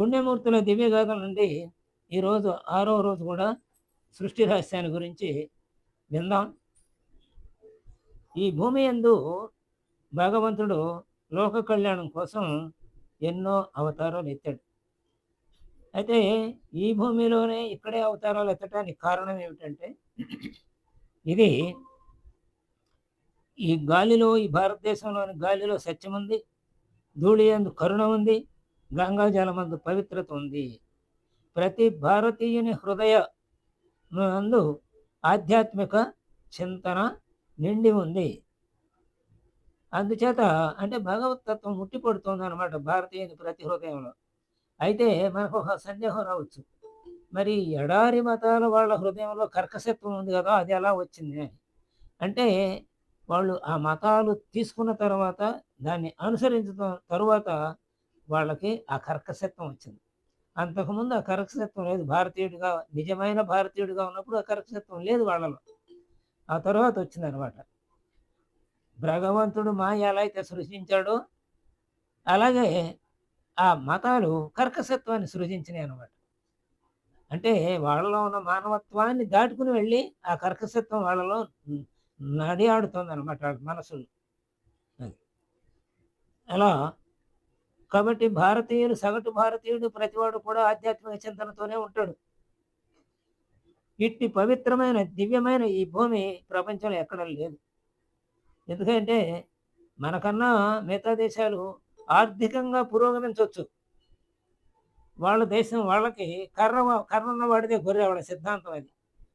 పుణ్యమూర్తుల దివ్యగాథల నుండి ఈరోజు ఆరో రోజు కూడా సృష్టి రహస్యాన్ని గురించి విందాం. ఈ భూమి యందు భగవంతుడు లోక కళ్యాణం కోసం ఎన్నో అవతారాలు ఎత్తాడు. అయితే ఈ భూమిలోనే ఇక్కడే అవతారాలు ఎత్తడానికి కారణం ఏమిటంటే ఇది ఈ గాలిలో ఈ భారతదేశంలోని గాలిలో సత్యం ఉంది ధూళి అందు కరుణ ఉంది గంగా జలమందు పవిత్రత ఉంది ప్రతి భారతీయుని హృదయ నందు ఆధ్యాత్మిక చింతన నిండి ఉంది. అందుచేత అంటే భగవతత్వం ముట్టిపడుతుంది అనమాట భారతీయుని ప్రతి హృదయంలో. అయితే మనకు ఒక సందేహం రావచ్చు. మరి ఎడారి మతాల వాళ్ళ హృదయంలో కర్కశత్వం ఉంది కదా అది ఎలా వచ్చింది అని. అంటే వాళ్ళు ఆ మతాలు తీసుకున్న తర్వాత దాన్ని అనుసరించడం తరువాత వాళ్ళకి ఆ కర్కశత్వం వచ్చింది. అంతకుముందు ఆ కర్కశత్వం లేదు. భారతీయుడిగా నిజమైన భారతీయుడిగా ఉన్నప్పుడు ఆ కర్కశత్వం లేదు వాళ్ళలో. ఆ తర్వాత వచ్చింది అనమాట భగవంతుడు మాయ ఎలా అయితే సృష్టించాడో అలాగే ఆ మతాలు కర్కశత్వాన్ని సృజించినాయి అనమాట అంటే వాళ్ళలో ఉన్న మానవత్వాన్ని దాటుకుని వెళ్ళి ఆ కర్కశత్వం వాళ్ళలో నడి ఆడుతుంది అనమాట వాళ్ళ మనసులు. అది. అలా కాబట్టి భారతీయులు సగటు భారతీయుడు ప్రతివాడు కూడా ఆధ్యాత్మిక చింతనతోనే ఉంటాడు. ఇట్టి పవిత్రమైన దివ్యమైన ఈ భూమి ప్రపంచంలో ఎక్కడ లేదు. ఎందుకంటే మనకన్నా మిగతా దేశాలు ఆర్థికంగా పురోగమించవచ్చు. వాళ్ళ దేశం వాళ్ళకి కర్ర కర్రన్న వాడిదే గొర్రె వాళ్ళ సిద్ధాంతం అది.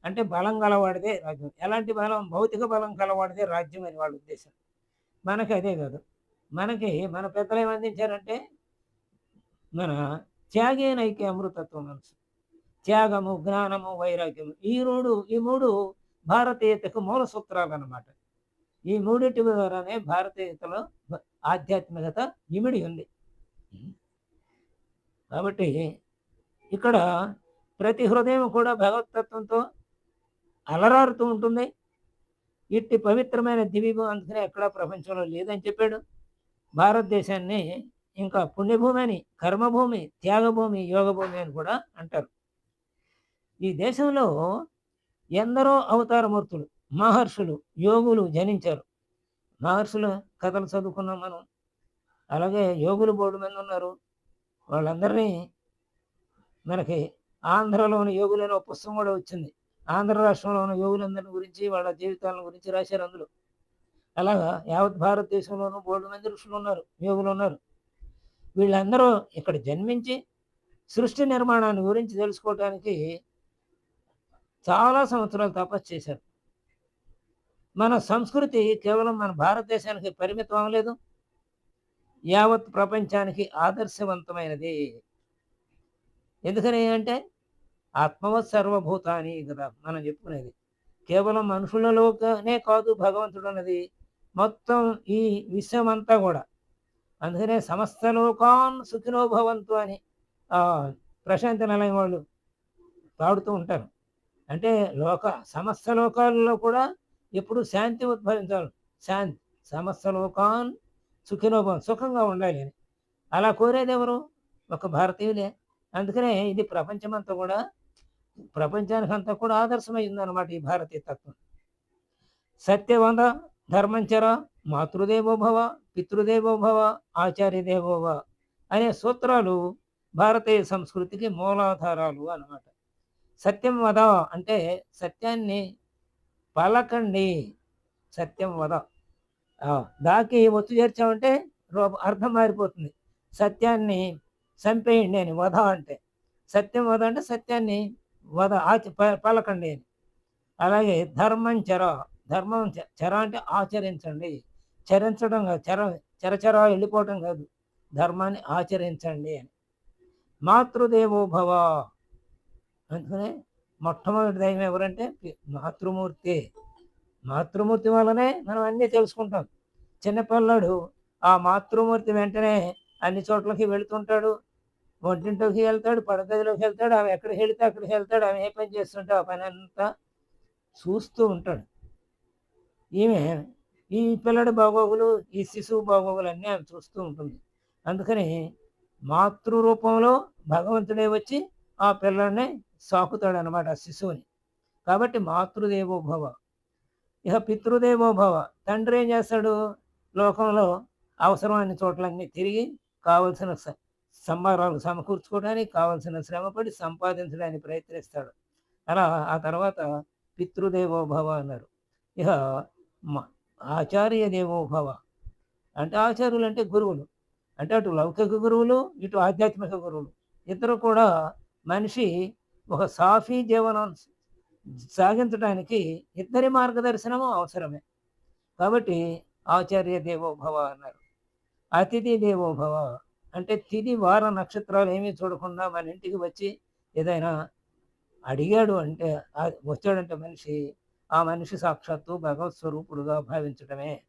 అంటే బలం గలవాడిదే రాజ్యం. ఎలాంటి బలం? భౌతిక బలం గలవాడిదే రాజ్యం అని వాళ్ళ ఉద్దేశం. మనకి అదే కాదు. మనకి మన పెద్దలు ఏమి అందించారంటే మన త్యాగే నైకే అమృతత్వం మనసు. త్యాగము జ్ఞానము వైరాగ్యము ఈ మూడు ఈ మూడు భారతీయతకు మూల సూత్రాలు అన్నమాట ఈ మూడింటి ద్వారానే భారతీయతలో ఆధ్యాత్మికత ఇమిడి ఉంది. కాబట్టి ఇక్కడ ప్రతి హృదయం కూడా భగవతత్వంతో అలరారుతూ ఉంటుంది. ఇట్టి పవిత్రమైన దివ్యభూమి అందుకనే ఎక్కడా ప్రపంచంలో లేదని చెప్పాడు. భారతదేశాన్ని ఇంకా పుణ్యభూమి అని కర్మభూమి త్యాగభూమి యోగభూమి అని కూడా అంటారు. ఈ దేశంలో ఎందరో అవతారమూర్తులు మహర్షులు యోగులు జనించారు. మహర్షుల కథలు చదువుకున్నాం మనం. అలాగే యోగులు బోర్డు మంది ఉన్నారు. వాళ్ళందరినీ మనకి ఆంధ్రలోని యోగులైన ఒక పుస్తకం కూడా వచ్చింది. ఆంధ్ర రాష్ట్రంలో ఉన్న యోగులందరి గురించి వాళ్ళ జీవితాలను గురించి రాశారు అందులో. అలాగా? యావత్ భారతదేశంలోనూ బోర్డు మంది ఋషులు ఉన్నారు యోగులు ఉన్నారు వీళ్ళందరూ ఇక్కడ జన్మించి సృష్టి నిర్మాణాన్ని గురించి తెలుసుకోవటానికి చాలా సంవత్సరాలు తపస్సు చేశారు. మన సంస్కృతి కేవలం మన భారతదేశానికి పరిమితం అవ్వలేదు. యావత్ ప్రపంచానికి ఆదర్శవంతమైనది. ఎందుకని అంటే ఆత్మవత్ సర్వభూతాని కదా మనం చెప్పుకునేది. కేవలం మనుషులలోనే కాదు భగవంతుడు అన్నది. మొత్తం ఈ విశ్వం అంతా కూడా. అందుకనే సమస్త లోకాన్ సుఖినోభవంతు అని ప్రశాంత నిలయం వాళ్ళు పాడుతూ ఉంటారు. అంటే లోక సమస్త లోకాలలో కూడా ఎప్పుడు శాంతి ఉద్భవించాలి. శాంతి సమస్త లోకాన్ సుఖినోభవం సుఖంగా ఉండాలి అని. అలా కోరేది ఎవరు? ఒక భారతీయులే. అందుకనే ఇది ప్రపంచమంతా కూడా ప్రపంచానికి అంతా కూడా ఆదర్శమైందనమాట ఈ భారతీయ తత్వం. సత్యవంద ధర్మంచర మాతృదేవోభవ పితృదేవోభవ ఆచార్యదేవోభవ అనే సూత్రాలు భారతీయ సంస్కృతికి మూలాధారాలు అన్నమాట. సత్యం వద అంటే సత్యాన్ని పలకండి సత్యం వద. దాకి ఒత్తు చేర్చామంటే అర్థం మారిపోతుంది. సత్యాన్ని చంపేయండి అని వధ అంటే. సత్యం వధ అంటే సత్యాన్ని వధ ఆచ పలకండి అని. అలాగే ధర్మం చెర ధర్మం చర అంటే ఆచరించండి. చరించడం కాదు చర చరచర వెళ్ళిపోవటం కాదు. ధర్మాన్ని ఆచరించండి అని. మాతృదేవోభవ అందుకనే మొట్టమొదటి దైవం ఎవరంటే మాతృమూర్తి. మాతృమూర్తి వల్లనే మనం అన్నీ తెలుసుకుంటాం. చిన్నపిల్లాడు ఆ మాతృమూర్తి వెంటనే అన్ని చోట్లకి వెళుతుంటాడు. వంటింట్లోకి వెళ్తాడు పడగదిలోకి వెళ్తాడు ఆమె ఎక్కడికి వెళితే అక్కడికి వెళ్తాడు ఆమె ఏ పని చేస్తుంటే ఆ పని అంతా చూస్తూ ఉంటాడు. ఈమె ఈ పిల్లడి బాగోగులు ఈ శిశువు బాగోగులు అన్నీ ఆమె చూస్తూ ఉంటుంది. అందుకని మాతృ రూపంలో భగవంతుడే వచ్చి ఆ పిల్లల్ని సాకుతాడు అనమాట ఆ శిశువుని. కాబట్టి మాతృదేవో భవ ఇక పితృదేవో భవ తండ్రి ఏం చేస్తాడు? లోకంలో అవసరమైన చోట్లన్నీ తిరిగి కావలసిన సంబారాలు సమకూర్చుకోవడానికి కావలసిన శ్రమపడి సంపాదించడానికి ప్రయత్నిస్తాడు. అలా ఆ తర్వాత పితృదేవో భవ అన్నారు. ఇక ఆచార్య దేవోభవ అంటే ఆచార్యులు అంటే గురువులు. అంటే అటు లౌకిక గురువులు ఇటు ఆధ్యాత్మిక గురువులు. ఇద్దరు కూడా మనిషి ఒక సాఫీ జీవనం సాగించడానికి ఇద్దరి మార్గదర్శనము అవసరమే. కాబట్టి ఆచార్య దేవోభవ అన్నారు. అతిథి దేవో భవ. అంటే తిది వార నక్షత్రాలు ఏమీ చూడకుండా మన ఇంటికి వచ్చి ఏదైనా అడిగాడు అంటే వచ్చాడంటే మనిషి ఆ మనిషి సాక్షాత్తు భగవత్ స్వరూపుడుగా భావించడమే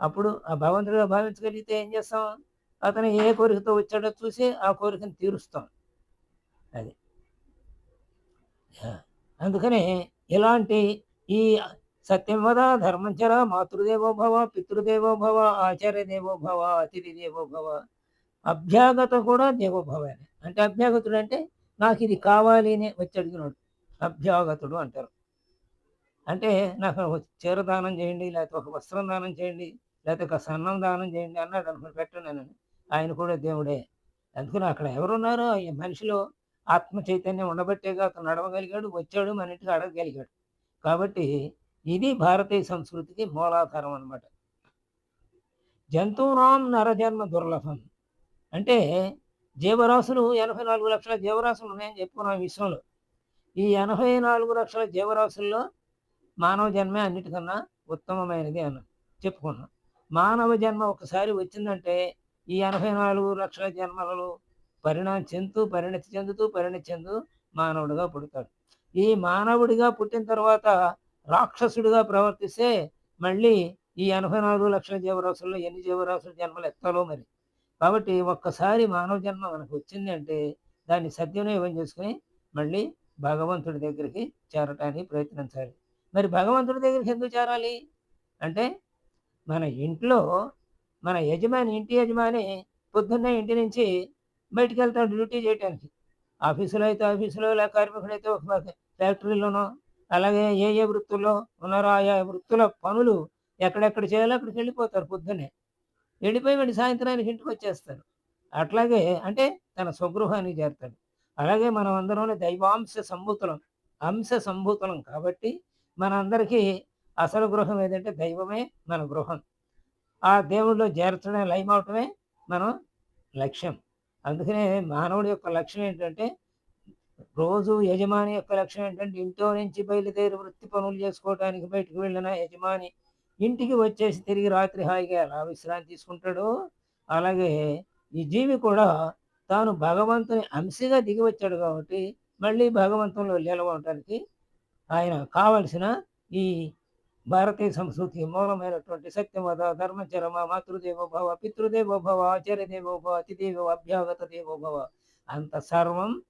అప్పుడు ఆ భగవంతుడిగా భావించగలిగితే ఏం చేస్తాం? అతను ఏ కోరికతో వచ్చాడో చూసి ఆ కోరికను తీరుస్తాం. అది. అందుకని అందుకనే ఇలాంటి ఈ సత్యం వద ధర్మంచర మాతృదేవో భవ పితృదేవో భవ ఆచార్య దేవో భవ అతిథి దేవో భవ అభ్యాగత కూడా దేవోభవే అంటే అభ్యాగతుడు అంటే నాకు ఇది కావాలి అని వచ్చి అడిగినాడు. అభ్యాగతుడు అంటారు. అంటే నాకు చీర దానం చేయండి లేకపోతే ఒక వస్త్రం దానం చేయండి లేకపోతే ఒక సన్నం దానం చేయండి అన్నాడు అనుకుని పెట్టాను ఆయన కూడా దేవుడే. అందుకని అక్కడ ఎవరున్నారో ఈ మనిషిలో ఆత్మ చైతన్యం ఉండబట్టేగా అతను నడవగలిగాడు వచ్చాడు మన ఇంటికి అడగగలిగాడు. కాబట్టి ఇది భారతీయ సంస్కృతికి మూలాధారం అన్నమాట. జంతువునాం నరజన్మ దుర్లభం. అంటే జీవరాశులు ఎనభై నాలుగు లక్షల జీవరాశులు ఉన్నాయని చెప్పుకున్నాం విశ్వంలో. ఈ ఎనభై నాలుగు లక్షల జీవరాశుల్లో మానవ జన్మే అన్నిటికన్నా ఉత్తమమైనది అని. చెప్పుకున్నాం. మానవ జన్మ ఒకసారి వచ్చిందంటే ఈ ఎనభై నాలుగు లక్షల జన్మలలో పరిణామం చెందుతూ పరిణతి చెందుతూ పరిణతి చెందు మానవుడిగా పుడతాడు. ఈ మానవుడిగా పుట్టిన తర్వాత రాక్షసుడిగా ప్రవర్తిస్తే మళ్ళీ ఈ ఎనభై నాలుగు లక్షల జీవరాశుల్లో ఎన్ని జీవరాశుల జన్మలు ఎత్తాలో మరి? కాబట్టి ఒక్కసారి మానవ జన్మ మనకు వచ్చింది అంటే దాన్ని సద్వినియోగం చేసుకుని మళ్ళీ భగవంతుడి దగ్గరికి చేరటానికి ప్రయత్నించాలి. మరి భగవంతుడి దగ్గరికి ఎందుకు చేరాలి? అంటే మన ఇంట్లో మన యజమాని ఇంటి యజమాని పొద్దున్నే ఇంటి నుంచి బయటికి వెళ్తాడు డ్యూటీ చేయడానికి ఆఫీసులో అయితే ఆఫీసులో లేక కార్మికుడైతే అయితే ఒక ఫ్యాక్టరీలోనో అలాగే ఏ ఏ వృత్తుల్లో ఉన్నారో ఆయా వృత్తుల పనులు ఎక్కడెక్కడ చేయాలో అక్కడికి వెళ్ళిపోతారు పొద్దున్నే. వెళ్ళిపోయి వెళ్ళి సాయంత్రానికి ఇంటికి వచ్చేస్తారు. అట్లాగే అంటే తన స్వగృహానికి చేరుతాడు. అలాగే మనం అందరం దైవాంశ సంభూతులం అంశ సంభూతులం కాబట్టి మన అందరికీ అసలు గృహం ఏదంటే దైవమే మన గృహం. ఆ దేవుడిలో చేర్చడం లయమవటమే మనం లక్ష్యం. అందుకనే మానవుడి యొక్క లక్ష్యం ఏంటంటే రోజు యజమాని యొక్క లక్ష్యం ఏంటంటే ఇంట్లో నుంచి బయలుదేరి వృత్తి పనులు చేసుకోవడానికి బయటకు వెళ్ళిన యజమాని ఇంటికి వచ్చేసి తిరిగి రాత్రి హాయిగా ఎలా విశ్రాంతి తీసుకుంటాడో అలాగే ఈ జీవి కూడా తాను భగవంతుని అంశగా దిగి వచ్చాడు కాబట్టి మళ్ళీ భగవంతునిలో నిలవటానికి ఆయన కావలసిన ఈ భారతీయ సంస్కృతి మూలమైనటువంటి సత్యమద ధర్మచరమ మాతృదేవో భవ పితృదేవో భవ భవ అతిదేవో అభ్యాగత దేవో భవ. అంత సర్వం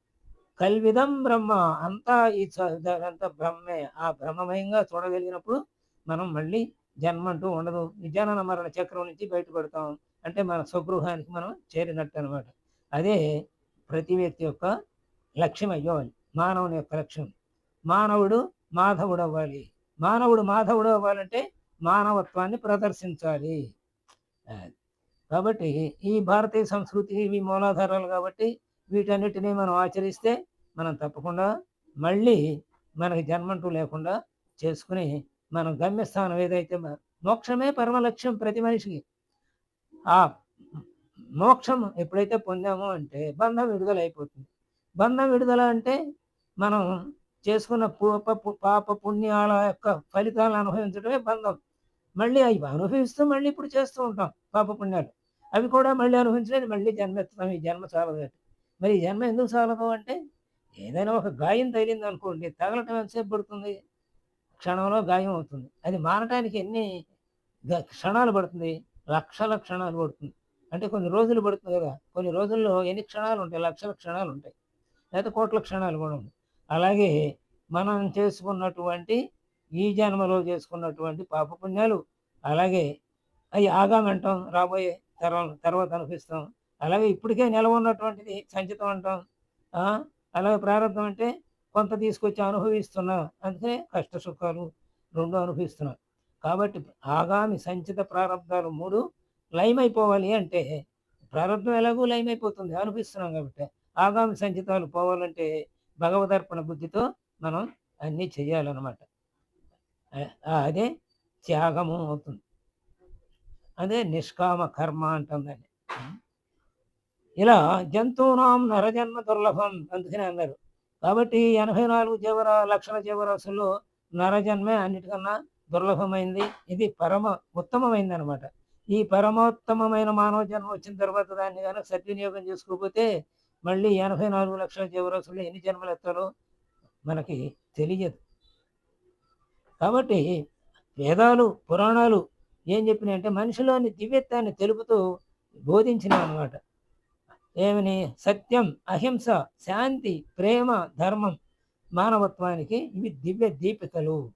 కల్విదం బ్రహ్మ. అంతా ఈ అంత అంతా బ్రహ్మే. ఆ బ్రహ్మమయంగా చూడగలిగినప్పుడు మనం మళ్ళీ జన్మ అంటూ ఉండదు. ఈ జనన మరణ చక్రం నుంచి బయటపడతాం. అంటే మన స్వగృహానికి మనం చేరినట్టు అనమాట అదే ప్రతి వ్యక్తి యొక్క లక్ష్యం అయ్యోవాలి మానవుని యొక్క లక్ష్యం. మానవుడు మాధవుడు అవ్వాలి మానవుడు మాధవుడు అవ్వాలంటే మానవత్వాన్ని ప్రదర్శించాలి. కాబట్టి ఈ భారతీయ సంస్కృతి ఇవి మూలాధారాలు కాబట్టి వీటన్నిటినీ మనం ఆచరిస్తే మనం తప్పకుండా మళ్ళీ మనకి జన్మంటూ లేకుండా చేసుకుని మనం గమ్యస్థానం ఏదైతే మోక్షమే పరమ లక్ష్యం ప్రతి మనిషికి. ఆ మోక్షం ఎప్పుడైతే పొందామో అంటే బంధం విడుదల అయిపోతుంది బంధం విడుదల అంటే మనం చేసుకున్న పూప పాప పుణ్యాల యొక్క ఫలితాలను అనుభవించడమే బంధం. మళ్ళీ అవి అనుభవిస్తూ మళ్ళీ ఇప్పుడు చేస్తూ ఉంటాం పాప పుణ్యాలు. అవి కూడా మళ్ళీ అనుభవించలేదు మళ్ళీ జన్మ ఎత్తుతాం ఈ జన్మ చాలదు మరి ఈ జన్మ ఎందుకు చాలదు అంటే ఏదైనా ఒక గాయం తగిలింది అనుకోండి తగలటం ఎంతసేపు పడుతుంది? క్షణంలో గాయం అవుతుంది. అది మారటానికి ఎన్ని క్షణాలు పడుతుంది? లక్షల క్షణాలు పడుతుంది. అంటే కొన్ని రోజులు పడుతుంది కదా. కొన్ని రోజుల్లో ఎన్ని క్షణాలు ఉంటాయి? లక్షల క్షణాలు ఉంటాయి. లేకపోతే కోట్ల క్షణాలు కూడా ఉంటాయి. అలాగే మనం చేసుకున్నటువంటి ఈ జన్మలో చేసుకున్నటువంటి పాపపుణ్యాలు అలాగే అవి ఆగామంటాం రాబోయే తర్వాత తర్వాత అనిపిస్తాం అలాగే ఇప్పటికే నిలవ ఉన్నటువంటిది సంచితం అంటాం. అలాగే ప్రారంభం అంటే కొంత తీసుకొచ్చి అనుభవిస్తున్నాం. అందుకనే కష్ట సుఖాలు రెండు అనుభవిస్తున్నాం. కాబట్టి ఆగామి సంచిత ప్రారంభాలు మూడు లయమైపోవాలి అంటే ప్రారంభం ఎలాగో లయమైపోతుంది. అనుభవిస్తున్నాం కాబట్టి ఆగామి సంచితాలు పోవాలంటే భగవదర్పణ బుద్ధితో మనం అన్నీ చేయాలన్నమాట. అదే త్యాగము అవుతుంది. అదే నిష్కామ కర్మ అంటుందండి. ఇలా జంతువునాం నరజన్మ దుర్లభం అందుకనే అన్నారు. కాబట్టి ఎనభై నాలుగు జీవర లక్షల జీవరాశుల్లో నరజన్మే అన్నిటికన్నా దుర్లభమైంది. ఇది పరమ ఉత్తమమైంది అనమాట ఈ పరమోత్తమమైన మానవ జన్మ వచ్చిన తర్వాత దాన్ని కనుక సద్వినియోగం చేసుకోకపోతే మళ్ళీ ఎనభై నాలుగు లక్షల జీవరాశుల్లో ఎన్ని జన్మలు ఎత్తాలో మనకి తెలియదు. కాబట్టి వేదాలు పురాణాలు ఏం చెప్పినాయంటే మనిషిలోని దివ్యత్వాన్ని తెలుపుతూ బోధించినాయి అనమాట ఏమని? సత్యం అహింస శాంతి ప్రేమ ధర్మం మానవత్వానికి ఇవి దివ్య దీపికలు.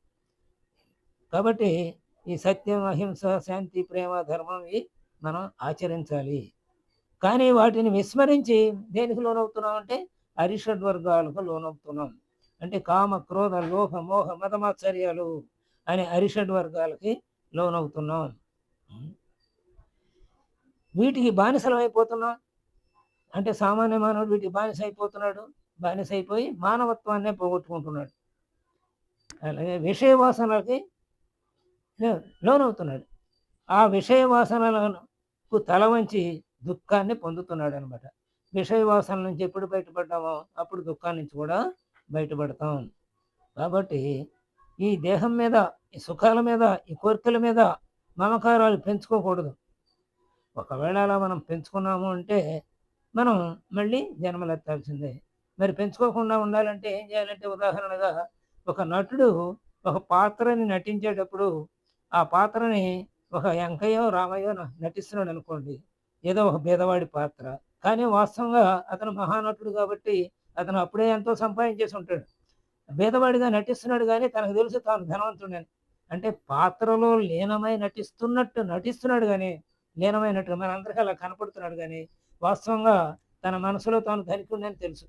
కాబట్టి ఈ సత్యం అహింస శాంతి ప్రేమ ధర్మం ఇవి మనం ఆచరించాలి. కానీ వాటిని విస్మరించి దేనికి లోనవుతున్నాం అంటే అరిషడ్ వర్గాలకు లోనవుతున్నాం. అంటే కామ క్రోధ లోహ మోహ మతమాచర్యాలు అనే అరిషడ్ వర్గాలకి లోనవుతున్నాం. వీటికి బానిసలం అయిపోతున్నాం? అంటే సామాన్య మానవుడు వీటికి బానిస అయిపోతున్నాడు. బానిస అయిపోయి మానవత్వాన్నే పోగొట్టుకుంటున్నాడు. అలాగే విషయ వాసనలకి లోనవుతున్నాడు. ఆ విషయ వాసనలకు తల వంచి దుఃఖాన్ని పొందుతున్నాడు అనమాట విషయ వాసన నుంచి ఎప్పుడు బయటపడ్డామో అప్పుడు దుఃఖాన్ని నుంచి కూడా బయటపడతాం. కాబట్టి ఈ దేహం మీద ఈ సుఖాల మీద ఈ కోరికల మీద మమకారాలు పెంచుకోకూడదు. ఒకవేళ అలా మనం పెంచుకున్నాము అంటే మనం మళ్ళీ జన్మలెత్తాల్సిందే. మరి పెంచుకోకుండా ఉండాలంటే ఏం చేయాలంటే ఉదాహరణగా ఒక నటుడు ఒక పాత్రని నటించేటప్పుడు ఆ పాత్రని ఒక వెంకయ్యో రామయ్యో న- నటిస్తున్నాడు అనుకోండి ఏదో ఒక బీదవాడి పాత్ర. కానీ వాస్తవంగా అతను మహానటుడు కాబట్టి అతను అప్పుడే ఎంతో సంపాదించేసి ఉంటాడు. బీదవాడిగా నటిస్తున్నాడు కానీ తనకు తెలుసు తాను ధనవంతుడని. అంటే పాత్రలో లీనమై నటిస్తున్నట్టు నటిస్తున్నాడు కానీ లీనమైనట్టు మనందరికీ అలా కనపడుతున్నాడు కానీ వాస్తవంగా తన మనసులో తాను ధనికుడిని తెలుసు.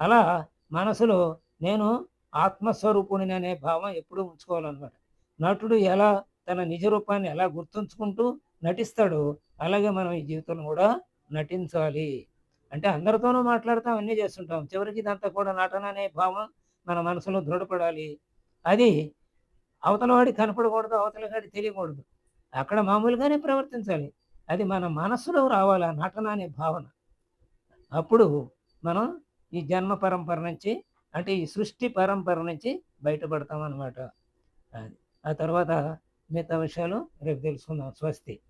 అలా మనసులో నేను ఆత్మస్వరూపుడిని అనే భావం ఎప్పుడూ ఉంచుకోవాలన్నమాట. నటుడు ఎలా తన నిజ రూపాన్ని ఎలా గుర్తుంచుకుంటూ నటిస్తాడో అలాగే మనం ఈ జీవితంలో కూడా నటించాలి. అంటే అందరితోనూ మాట్లాడతాం అన్నీ చేస్తుంటాం. చివరికి ఇదంతా కూడా నటన అనే భావం మన మనసులో దృఢపడాలి. అది అవతలవాడి కనపడకూడదు అవతలవాడి తెలియకూడదు. అక్కడ మామూలుగానే ప్రవర్తించాలి. అది మన మనసులో రావాలి ఆ నటన అనే భావన. అప్పుడు మనం ఈ జన్మ పరంపర నుంచి అంటే ఈ సృష్టి పరంపర నుంచి బయటపడతాం అన్నమాట అది. ఆ తర్వాత మిగతా విషయాలు రేపు తెలుసుకుందాం. స్వస్తి.